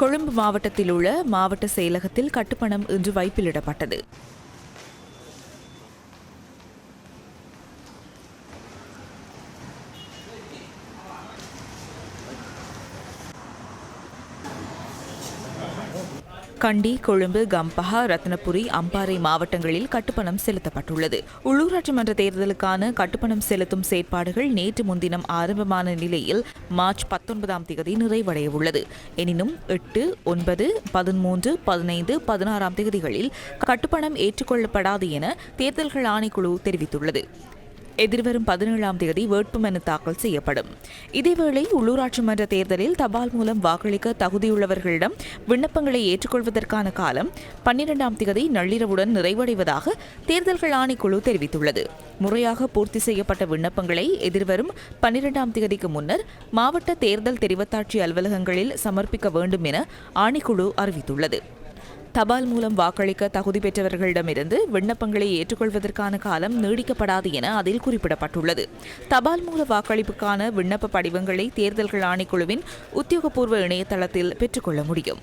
கொழும்பு மாவட்டத்தில் உள்ள மாவட்ட செயலகத்தில் கட்டுப்பணம் இன்று வைப்பிலிடப்பட்டது. கண்டி கொழும்பு கம்பஹா ரத்னபுரி அம்பாறை மாவட்டங்களில் கட்டுப்பணம் செலுத்தப்பட்டுள்ளது. உள்ளூராட்சி மன்ற தேர்தலுக்கான கட்டுப்பணம் செலுத்தும் செயற்பாடுகள் நேற்று முன்தினம் ஆரம்பமான நிலையில் மார்ச் பத்தொன்பதாம் தேதி நிறைவடைய உள்ளது எனினும் எட்டு ஒன்பது பதிமூன்று பதினைந்து பதினாறாம் தேதிகளில் கட்டுப்பணம் ஏற்றுக்கொள்ளப்படாது என தேர்தல்கள் ஆணைக்குழு தெரிவித்துள்ளது. எதிர்வரும் பதினேழாம் தேதி வேட்புமனு தாக்கல் செய்யப்படும். இதேவேளை உள்ளூராட்சி மன்ற தேர்தலில் தபால் மூலம் வாக்களிக்க தகுதியுள்ளவர்களிடம் விண்ணப்பங்களை ஏற்றுக்கொள்வதற்கான காலம் பன்னிரெண்டாம் தேதி நள்ளிரவுடன் நிறைவடைவதாக தேர்தல்கள் ஆணைக்குழு தெரிவித்துள்ளது. முறையாக பூர்த்தி செய்யப்பட்ட விண்ணப்பங்களை எதிர்வரும் பன்னிரெண்டாம் தேதிக்கு முன்னர் மாவட்ட தேர்தல் தெரிவத்தாட்சி அலுவலகங்களில் சமர்ப்பிக்க வேண்டும் என ஆணைக்குழு அறிவித்துள்ளது. தபால் மூலம் வாக்களிக்க தகுதி பெற்றவர்களிடமிருந்து விண்ணப்பங்களை ஏற்றுக்கொள்வதற்கான காலம் நீடிக்கப்படாது என அதில் குறிப்பிடப்பட்டுள்ளது. தபால் மூல வாக்களிப்புக்கான விண்ணப்ப படிவங்களை தேர்தல்கள் ஆணைக்குழுவின் உத்தியோகபூர்வ இணையதளத்தில் பெற்றுக்கொள்ள முடியும்.